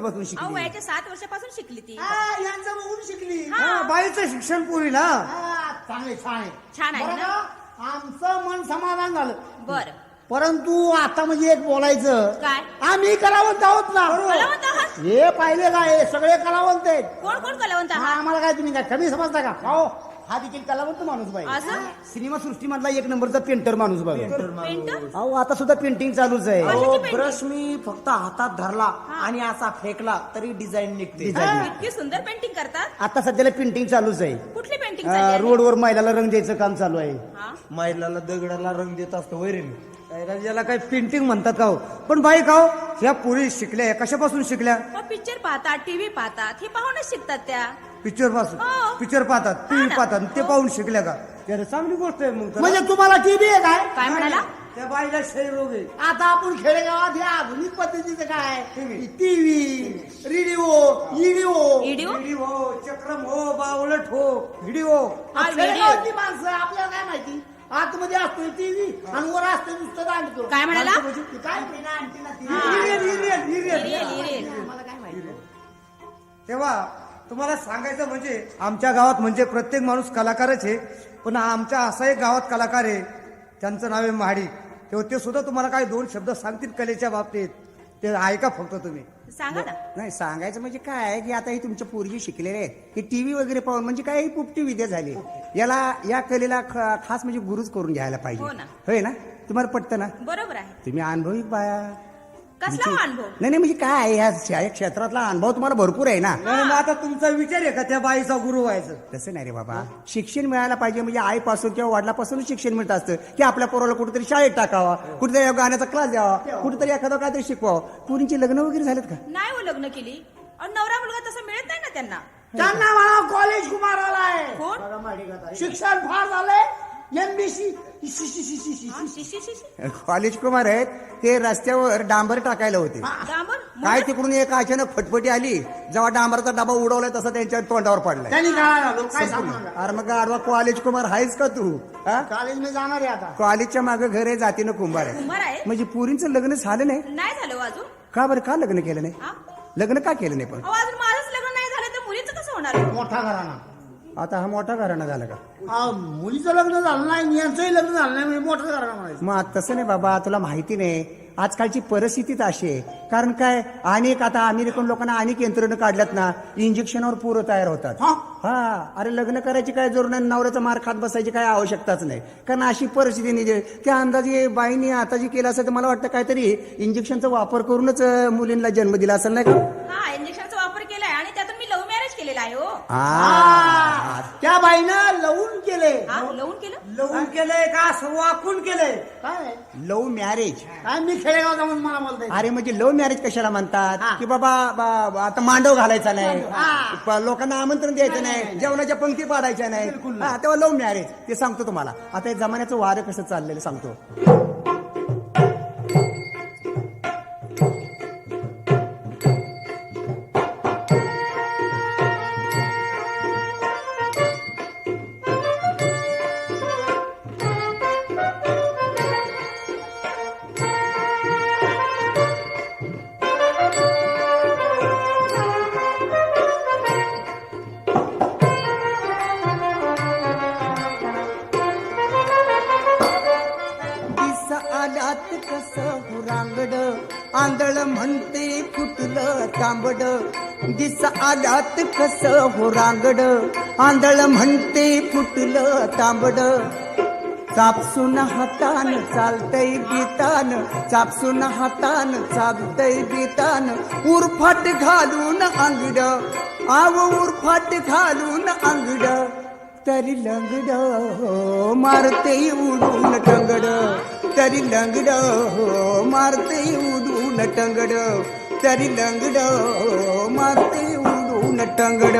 वर्षापासून अहो शिकली वयाच्या सात वर्षापासून शिकली ती. हा, यांचं बघून शिकली. हा, बाईचं शिक्षण पुरीला हा, चांगले छान छान आहे बरं ना? का? आमचं मन समाधान झालं. बर. परंतु आता म्हणजे एक बोलायचं. काय? आम्ही कलावंत आहोत ना. कलावंत आहात? हे पाहिले काय सगळे कलावंत आहेत. कोण कोण कलावंत हा, आहात? आम्हाला काय तुम्ही काय कमी समजता का? हो. हा देखील कलावंत माणूस असं? सिनेमा सृष्टीमधला एक नंबरचा पेंटर माणूस पेंटर अहो आता सुद्धा पेंटिंग चालूच आहे. अहो? ब्रश मी फक्त हातात धरला आणि असा फेकला तरी डिझाईन निघते. Design. इतकी सुंदर पेंटिंग करतात? आता सध्याला पेंटिंग चालूच आहे. कुठली पेंटिंग अं, रोडवर महिलाला रंग द्यायचं काम चालू आहे. महिलाला दगडाला रंग देत असतो वैरीने त्याला- याला काय पेंटिंग म्हणतात का हो? पण बाई का हो? ह्या पुरी शिकल्या कशापासून शिकल्या? पिक्चर पाहतात टीव्ही पाहतात हे पाहूनच शिकतात त्या. पिक्चरपासून हो. पिक्चर पाहतात टीव्ही. पाहतात ते पाहून शिकल्या का? त्याला चांगली गोष्ट आहे मग तर. म्हणजे तुम्हाला टीव्ही आहे काय? काय म्हणाला? त्या बाईला क्षयरोग आहे. आता आपण खेडेगावात हे आधुनिक पद्धतीचं काय टीव्ही रेडिओ इडिओ. व्हिडिओ व्हिडिओ चक्रम हो बावलट हो व्हिडिओ. हा, खेडेगावातली माणसं आपल्याला काय माहिती? आतमध्ये असतोय टीव्ही आणि वर असतोय नुसतं दांडतो काय म्हणाला? काय? हिरियल, हिरियल. हिरेल, हिरेल. मला काय माहिती? तेव्हा तुम्हाला सांगायचं म्हणजे आमच्या गावात म्हणजे प्रत्येक माणूस कलाकारच आहे. पण आमच्या असा एक गावात कलाकार आहे त्यांचं नाव आहे महाडी. तेव्हा ते सुद्धा तुम्हाला काही दोन शब्द सांगतील कलेच्या बाबतीत. ते ऐका फक्त तुम्ही. सांगा ना. नाही सांगायचं म्हणजे काय आहे की आता ही तुमच्या पोरगी शिकलेले आहेत. की टीव्ही वगैरे पाहून म्हणजे काय ही पुपटी विद्या झाली. याला या कलेला ख- खास म्हणजे गुरुच करून घ्यायला पाहिजे. हो ना. होय ना? तुम्हाला पटतं ना? बरोबर आहे. तुम्ही अनुभवी बाया. कसला अनुभव? नाही नाही म्हणजे काय आहे, ह्या क्षेत्रातला अनुभव तुम्हाला भरपूर आहे ना. नाही, मग आता तुमचा विचार आहे का त्या बाईचा गुरु व्हायचं तसं नाही रे बाबा. शिक्षण मिळायला पाहिजे म्हणजे आईपासून किंवा वडिलापासून शिक्षण मिळत असतं. की आपल्या पोराला कुठेतरी शाळेत टाकावा कुठेतरी गाण्याचा क्लास द्यावा कुठेतरी एखादं काहीतरी शिकवावं. पुरींची लग्न वगैरे झालेत का? नाही हो लग्न केली. अहो, नवरा मुलगा तसं मिळत नाही ना त्यांना. त्यांना म्हणा कॉलेज कुमार आलाय कोण? शिक्षण फार झालंय. हा. कॉलेज कुमार आहेत ते रस्त्यावर डांबर टाकायला होते. डांबर? काय तिकडून एक अचानक फटफटी आली जेव्हा डांबरचा डबा उडवलाय तसा त्यांच्या तोंडावर पडलाय. त्यांनी काय झालं काय सांगू नका. अरे मग आडवा कॉलेज कुमार आहेस का तू? हा? कॉलेज मी जाणार आहे आता. कॉलेजच्या मागे घर आहे जातीनं कुंभार आहे कुंभार आहे म्हणजे पुरींचं लग्न झालं नाही? नाही झालं हो अजून. का बरं? का लग्न केलं नाही? हा? लग्न का केलं नाही पण? अहो अजून माझंच लग्न नाही झालं तर मुलीचं कसं होणार? मोठा घराणा. आता हा मोठा घराणा झाला का? हा, मुलीचं लग्न झालं नाही यांचंही लग्न झालं नाही म्हणजे मोठं घराणा म्हणायचं. मग तसं नाही बाबा तुला माहिती नाही. आजकालची परिस्थितीच अशी आहे. कारण काय? अनेक आता अमेरिकन लोकांना अनेक यंत्रणं काढल्यात ना इंजेक्शनवर पोरं तयार होतात. हा? हा अरे लग्न करायची काय जोर नाही नवऱ्याचा मार खात बसायची काय आवश्यकताच नाही. कारण अशी परिस्थिती नाही त्या अंदाजे बाईने आता जे केलं असेल तर मला वाटतं काहीतरी इंजेक्शनचा वापर करूनच अं, मुलींना जन्म दिला असेल नाही का? हा इंजेक्शनचा वापर केलाय आणि त्यातून मी लव्ह मॅरेज केलेला आहे हो? हा. त्या बाईनं लवून केले. हा लवून केलं? लवून केलंय का? असं वाकून केलंय काय? Love marriage. काय मी खेडेगाव जाऊन मला बोलताय? अरे म्हणजे लव्ह मॅरेज कशाला म्हणतात? हा. की बाबा बा- बा- आता मांडव घालायचा नाही. हा. प- लोकांना आमंत्रण द्यायचं नाही जेवणाच्या पंक्ती पाडायच्या नाही. हा तेव्हा लव्ह मॅरेज. ते सांगतो तुम्हाला. आता हे जमान्याचं वारं कसं चाललेलं सांगतो. आंधळ म्हणते फुटलं तांबड. दिस आल्यात कस हो रांगड. आंधळ म्हणते फुटलं तांबड. चापसून हातान चालतय बीतान. चापसून हातान चालतय बीतान. उरफाट घालून अंगड. आव उरफाट घालून अंगड. तरी लंगड मारते उडून टंगड. तरी लंगड मारते उडून टंगड तरी लंगड मारते उडून टंगड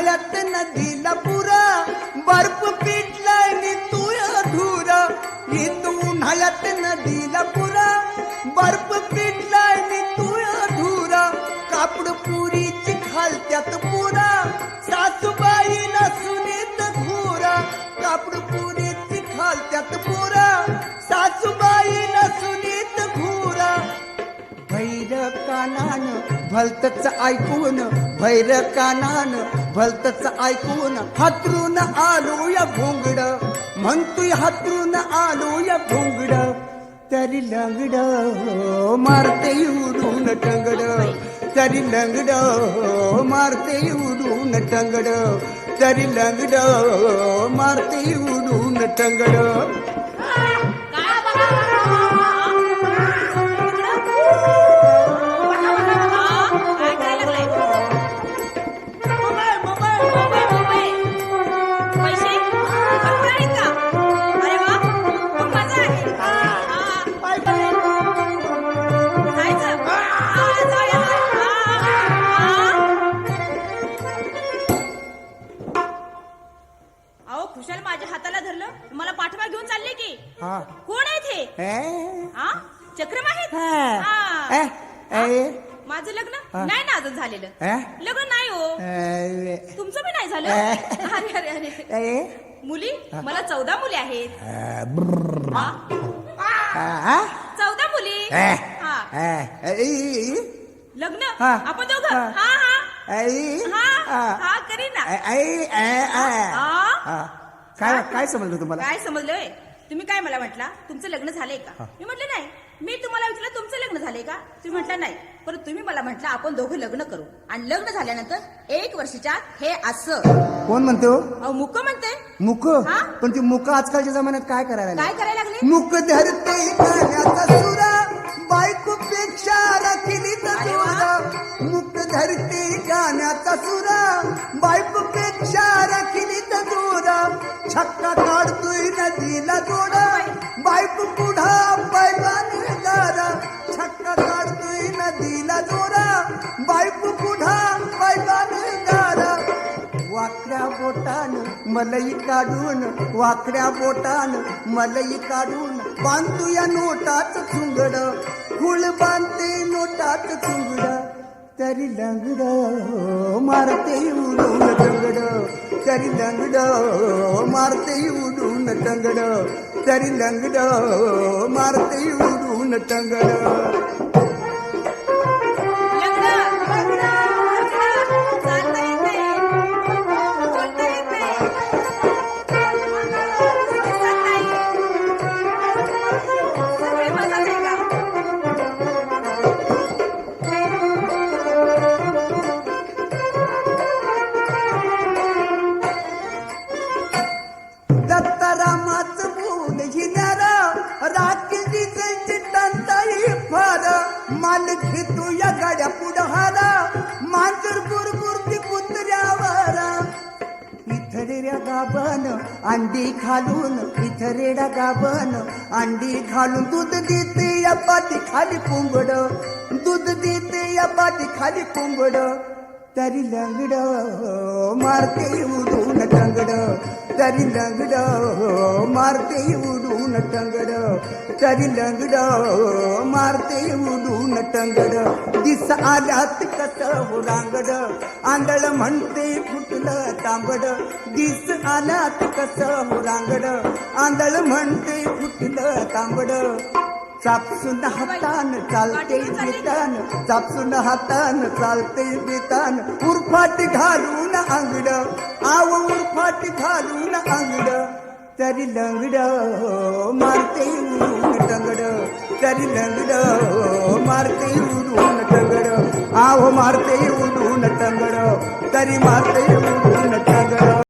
उन्हाळ्यात नदीला पुरा बर्फ पिटला नि नितुया धुरा हिंद उन्हाळ्यात नदीला पुरा बर्फ पिटला नि नितुया धुरा कापड पुरीची खालत्यात पुरा सासूबाई नसून घोरा. कापड पुरी भलतच ऐकून भैर कानान भलतच ऐकून हातरून आलो या भोंगड. म्हणतोय हातरून आलो या भोंगड. तरी लंगड मारते उडून टंगड. तरी लंगड मारते उडून टंगड. तरी लंगड मारते उडून टंगड. चक्रम हा. हा. ए? माझं लग्न. नाही ना अजून झालेलं? लग्न नाही हो? तुमचं बी नाही झालं. अरे अरे अरे? मुली मला चौदा मुली आहेत. हा? चौदा मुली? हा? लग्न हा. आपण दोघं हा. हा हा? हा. हा करीन ना. हा? काय काय समजलं तुम्हाला काय समजलंय तुम्ही काय मला म्हटला तुमचं लग्न झालंय का. मी म्हटलं नाही मी तुम्हाला विचारलं तुमचं लग्न झालंय का? तुम्ही म्हटलं नाही. पण तुम्ही मला म्हटलं आपण दोघं लग्न करू. आणि लग्न झाल्यानंतर एक वर्षाच्या आत हे असं. कोण म्हणतो अहो मुक म्हणते. मुक? हा? पण ती मुक आजकालच्या जमान्यात काय करायला लागली? काय करायला लागले? मुक धरते गाण्याचा सुरा बायको पेक्षा राखिली अरे वा. मुक धरते गाण्याचा सुरा बायको पेक्षा राखिली छक्का काढतोय नदीला जोडा. पुढा पैलाने गारा छक्का काढतोय नदीला जोरा. बायको पुढा पैलाने गारा. वाकड्या बोटान मलई काढून वाकड्या बोटान मलई काढून बांधतो या नोटाच चुंगड फुल बांधते नोटाच चुंगड तरी लंगड मारते उडून टंगड तरी लंगड मारते उडून टंगड तरी लंगड मारते उडून टंगड माल तू या गाड्या पुढहारा मांजर बुरबुरती कुत्र्यावर. इथरेड्या गाबन अंडी खालून इथरेड्या गाबन अंडी घालून दूध देते या पाठी खाली कोंबड. दूध देते या पाठी खाली कोंबड. तरी लंगड मारते उडून लंगड. तरी लंगड मारते उडून टंगड. तरी लंगड मारते उडून टंगड. दिस आल्यात कस हो रांगड आंधळ म्हणते फुटलं तांबड. दिस आल्यात कस हो रांगड आंधळ म्हणते फुटलं तांबड. चापसून हातान चालते बेतान चापसून हातान चालते बेतान उरफाट घालून अंगड आव उरफाट घालून अंगड. तरी लंगड मारते उडून टंगड तरी लंगड मारते उडून टंगड आव मारते उडून टंगड तरी मारते उरून टंगड